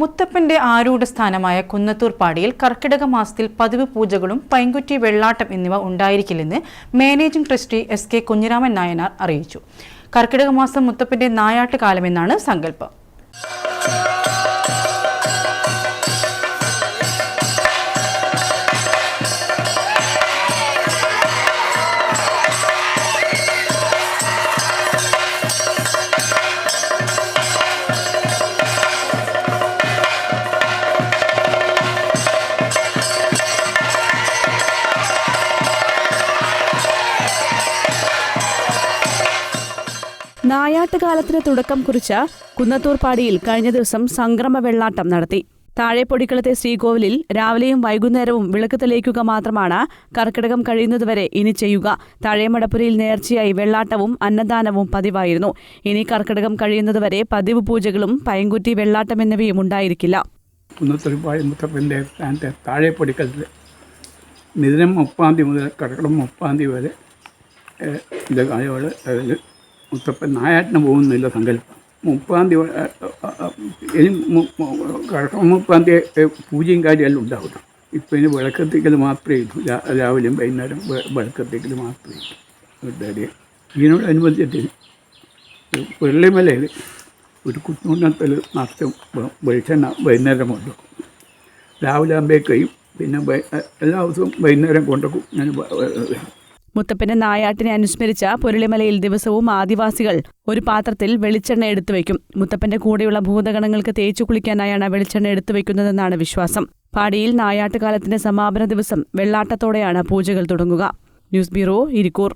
മുത്തപ്പന്റെ ആരൂഢ സ്ഥാനമായ കുന്നത്തൂർ പാടിയിൽ കർക്കിടക മാസത്തിൽ പതിവ് പൂജകളും പൈങ്കുറ്റി വെള്ളാട്ടം എന്നിവ ഉണ്ടായിരിക്കില്ലെന്ന് managing trustee S K Kunhiraman Nayanar അറിയിച്ചു. കർക്കിടക മാസം മുത്തപ്പന്റെ നായാട്ട് കാലമെന്നാണ് സങ്കല്പം. നായാട്ടുകാലത്തിന് തുടക്കം കുറിച്ച കുന്നത്തൂർ പാടിയിൽ കഴിഞ്ഞ ദിവസം സംക്രമ വെള്ളാട്ടം നടത്തി. താഴെപ്പൊടിക്കളത്തെ ശ്രീകോവിലിൽ രാവിലെയും വൈകുന്നേരവും വിളക്ക് തെളിയിക്കുക മാത്രമാണ് കർക്കിടകം കഴിയുന്നതുവരെ ഇനി ചെയ്യുക. താഴേമടപ്പുരയിൽ നേർച്ചയായി വെള്ളാട്ടവും അന്നദാനവും പതിവായിരുന്നു. ഇനി കർക്കിടകം കഴിയുന്നതുവരെ പതിവ് പൂജകളും പയങ്കുറ്റി വെള്ളാട്ടം എന്നിവയും ഉണ്ടായിരിക്കില്ല. കുന്നത്തൊരുപാടി മുത്തപ്പന്റെ സ്ഥാനത്തെ താഴെ പൊടിക്കലത്തിൽ മിഥുനം മുപ്പാം തീയതി മുതൽ കർക്കിടകം മുപ്പാം തീയതി വരെ ഇത് കാലയളവ് അതിൽ മുത്തപ്പൻ നായാട്ടിന് പോകുന്നില്ല സങ്കല്പം. മുപ്പാം തീയതി കഴക്കം മുപ്പാം തീയതി പൂജയും കാര്യമെല്ലാം ഉണ്ടാവില്ല ഇപ്പം ഇനി വിളക്കത്തിക്കൽ മാത്രമേ ഇല്ലൂ രാവിലെയും വൈകുന്നേരം വിളക്കത്തിക്കൽ മാത്രമേ ഇല്ലൂ വീട്ടുകാരെ ഇതിനോടനുബന്ധിച്ചിട്ട് വെള്ളിമലയിൽ ഒരു കുത്തുണ്ണത്തിൽ നഷ്ടം വെളിച്ചെണ്ണ വൈകുന്നേരം കൊണ്ടുവെക്കും. രാവിലെ ആകുമ്പോഴേക്കും പിന്നെ എല്ലാ ദിവസവും വൈകുന്നേരം കൊണ്ടുവെക്കും. ഞാൻ മുത്തപ്പന്റെ നായാട്ടിനെ അനുസ്മരിച്ച പൊരുളിമലയിൽ ദിവസവും ആദിവാസികൾ ഒരു പാത്രത്തിൽ വെളിച്ചെണ്ണ എടുത്തു വയ്ക്കും. മുത്തപ്പന്റെ കൂടെയുള്ള ഭൂതഗണങ്ങൾക്ക് തേച്ചു കുളിക്കാനായാണ് വെളിച്ചെണ്ണ എടുത്തു വയ്ക്കുന്നതെന്നാണ് വിശ്വാസം. പാടിയിൽ നായാട്ടുകാലത്തിന്റെ സമാപന ദിവസം വെള്ളാട്ടത്തോടെയാണ് പൂജകൾ തുടങ്ങുക. News bureau Irikkur.